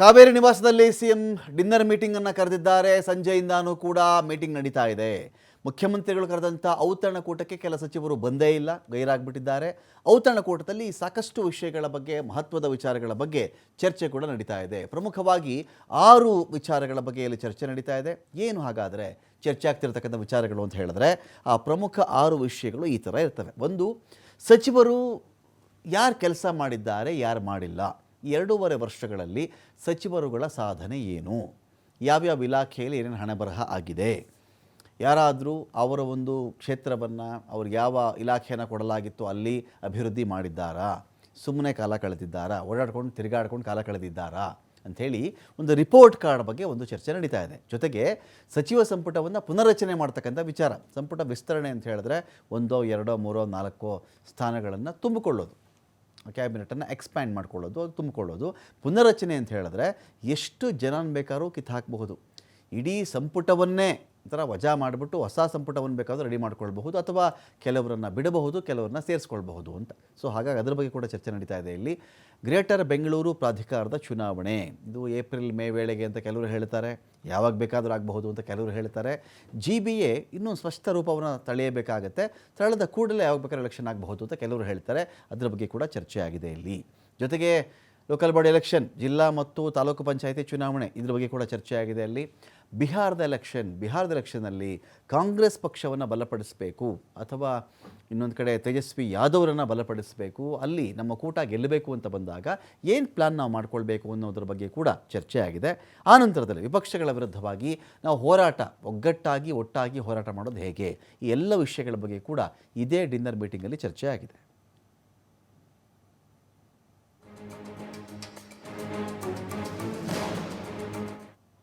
ಕಾವೇರಿ ನಿವಾಸದಲ್ಲಿ CM dinner meeting ಅನ್ನು ಕರೆದಿದ್ದಾರೆ. ಸಂಜೆಯಿಂದಾನೂ ಕೂಡ ಮೀಟಿಂಗ್ ನಡೀತಾ ಇದೆ. ಮುಖ್ಯಮಂತ್ರಿಗಳು ಕರೆದಂಥ ಔತಣಕೂಟಕ್ಕೆ ಕೆಲ ಸಚಿವರು ಬಂದೇ ಇಲ್ಲ, ಗೈರಾಗ್ಬಿಟ್ಟಿದ್ದಾರೆ. ಔತಣಕೂಟದಲ್ಲಿ ಸಾಕಷ್ಟು ವಿಷಯಗಳ ಬಗ್ಗೆ, ಮಹತ್ವದ ವಿಚಾರಗಳ ಬಗ್ಗೆ ಚರ್ಚೆ ಕೂಡ ನಡೀತಾ ಇದೆ. ಪ್ರಮುಖವಾಗಿ ಆರು ವಿಚಾರಗಳ ಬಗ್ಗೆ ಇಲ್ಲಿ ಚರ್ಚೆ ನಡೀತಾ ಇದೆ. ಏನು ಹಾಗಾದರೆ ಚರ್ಚೆ ಆಗ್ತಿರ್ತಕ್ಕಂಥ ವಿಚಾರಗಳು ಅಂತ ಹೇಳಿದ್ರೆ, ಆ ಪ್ರಮುಖ ಆರು ವಿಷಯಗಳು ಈ ಥರ ಇರ್ತವೆ. ಒಂದು, ಸಚಿವರು ಯಾರು ಕೆಲಸ ಮಾಡಿದ್ದಾರೆ, ಯಾರು ಮಾಡಿಲ್ಲ? ಎರಡೂವರೆ ವರ್ಷಗಳಲ್ಲಿ ಸಚಿವರುಗಳ ಸಾಧನೆ ಏನು? ಯಾವ್ಯಾವ ಇಲಾಖೆಯಲ್ಲಿ ಏನೇನು ಹಣ ಬರಹ ಆಗಿದೆ? ಯಾರಾದರೂ ಅವರ ಒಂದು ಕ್ಷೇತ್ರವನ್ನು ಅವ್ರಿಗೆ ಯಾವ ಇಲಾಖೆಯನ್ನು ಕೊಡಲಾಗಿತ್ತು ಅಲ್ಲಿ ಅಭಿವೃದ್ಧಿ ಮಾಡಿದ್ದಾರಾ? ಸುಮ್ಮನೆ ಕಾಲ ಕಳೆದಿದ್ದಾರಾ? ಓಡಾಡ್ಕೊಂಡು ತಿರುಗಾಡ್ಕೊಂಡು ಕಾಲ ಕಳೆದಿದ್ದಾರಾ? ಅಂಥೇಳಿ ಒಂದು ರಿಪೋರ್ಟ್ ಕಾರ್ಡ್ ಬಗ್ಗೆ ಒಂದು ಚರ್ಚೆ ನಡೀತಾ ಇದೆ. ಜೊತೆಗೆ ಸಚಿವ ಸಂಪುಟವನ್ನು ಪುನರ್ರಚನೆ ಮಾಡ್ತಕ್ಕಂಥ ವಿಚಾರ, ಸಂಪುಟ ವಿಸ್ತರಣೆ ಅಂತ ಹೇಳಿದ್ರೆ ಒಂದೋ, ಎರಡೋ, ಮೂರೋ, ನಾಲ್ಕೋ ಸ್ಥಾನಗಳನ್ನು ತುಂಬಿಕೊಳ್ಳೋದು. ಕ್ಯಾಬಿನೆಟನ್ನು ಎಕ್ಸ್ಪ್ಯಾಂಡ್ ಮಾಡ್ಕೊಳ್ಳೋದು, ಅದು ತುಂಬಿಕೊಳ್ಳೋದು. ಪುನರ್ರಚನೆ ಅಂತ ಹೇಳಿದ್ರೆ ಎಷ್ಟು ಜನನ ಬೇಕಾದ್ರೂ ಕಿತ್ತು ಹಾಕಬಹುದು. ಇಡೀ ಸಂಪುಟವನ್ನೇ ಒಂಥರ ವಜಾ ಮಾಡಿಬಿಟ್ಟು ಹೊಸ ಸಂಪುಟವನ್ನು ಬೇಕಾದರೂ ರೆಡಿ ಮಾಡ್ಕೊಳ್ಬಹುದು ಅಥವಾ ಕೆಲವರನ್ನು ಬಿಡಬಹುದು, ಕೆಲವರನ್ನ ಸೇರಿಸ್ಕೊಳ್ಬಹುದು ಅಂತ. ಸೊ ಹಾಗಾಗಿ ಅದರ ಬಗ್ಗೆ ಕೂಡ ಚರ್ಚೆ ನಡೀತಾ ಇದೆ ಇಲ್ಲಿ. ಗ್ರೇಟರ್ ಬೆಂಗಳೂರು ಪ್ರಾಧಿಕಾರದ ಚುನಾವಣೆ. ಇದು ಏಪ್ರಿಲ್ ಮೇ ವೇಳೆಗೆ ಅಂತ ಕೆಲವರು ಹೇಳ್ತಾರೆ. ಯಾವಾಗ ಬೇಕಾದರೂ ಆಗಬಹುದು ಅಂತ ಕೆಲವರು ಹೇಳ್ತಾರೆ. ಜಿ ಬಿ ಎ ಇನ್ನೂ ಸ್ಪಷ್ಟ ರೂಪವನ್ನು ತಳೆಯಬೇಕಾಗತ್ತೆ. ತಳೆದ ಕೂಡಲೇ ಯಾವಾಗ ಬೇಕಾದ್ರೆ ಎಲೆಕ್ಷನ್ ಆಗಬಹುದು ಅಂತ ಕೆಲವರು ಹೇಳ್ತಾರೆ. ಅದರ ಬಗ್ಗೆ ಕೂಡ ಚರ್ಚೆ ಆಗಿದೆ ಇಲ್ಲಿ. ಜೊತೆಗೆ ಲೋಕಲ್ ಬಾಡಿ ಎಲೆಕ್ಷನ್, ಜಿಲ್ಲಾ ಮತ್ತು ತಾಲೂಕು ಪಂಚಾಯಿತಿ ಚುನಾವಣೆ ಇದ್ರ ಬಗ್ಗೆ ಕೂಡ ಚರ್ಚೆಯಾಗಿದೆ ಅಲ್ಲಿ. ಬಿಹಾರದ ಎಲೆಕ್ಷನ್, ಬಿಹಾರದ ಎಲೆಕ್ಷನ್ನಲ್ಲಿ ಕಾಂಗ್ರೆಸ್ ಪಕ್ಷವನ್ನು ಬಲಪಡಿಸಬೇಕು ಅಥವಾ ಇನ್ನೊಂದು ಕಡೆ ತೇಜಸ್ವಿ ಯಾದವ್ರನ್ನು ಬಲಪಡಿಸಬೇಕು, ಅಲ್ಲಿ ನಮ್ಮ ಕೂಟ ಗೆಲ್ಲಬೇಕು ಅಂತ ಬಂದಾಗ ಏನು ಪ್ಲಾನ್ ನಾವು ಮಾಡ್ಕೊಳ್ಬೇಕು ಅನ್ನೋದ್ರ ಬಗ್ಗೆ ಕೂಡ ಚರ್ಚೆ ಆಗಿದೆ ಆ ನಂತರದಲ್ಲಿ ವಿಪಕ್ಷಗಳ ವಿರುದ್ಧವಾಗಿ ನಾವು ಹೋರಾಟ, ಒಗ್ಗಟ್ಟಾಗಿ, ಒಟ್ಟಾಗಿ ಹೋರಾಟ ಮಾಡೋದು ಹೇಗೆ? ಈ ಎಲ್ಲ ವಿಷಯಗಳ ಬಗ್ಗೆ ಕೂಡ ಇದೇ ಡಿನ್ನರ್ ಮೀಟಿಂಗಲ್ಲಿ ಚರ್ಚೆ ಆಗಿದೆ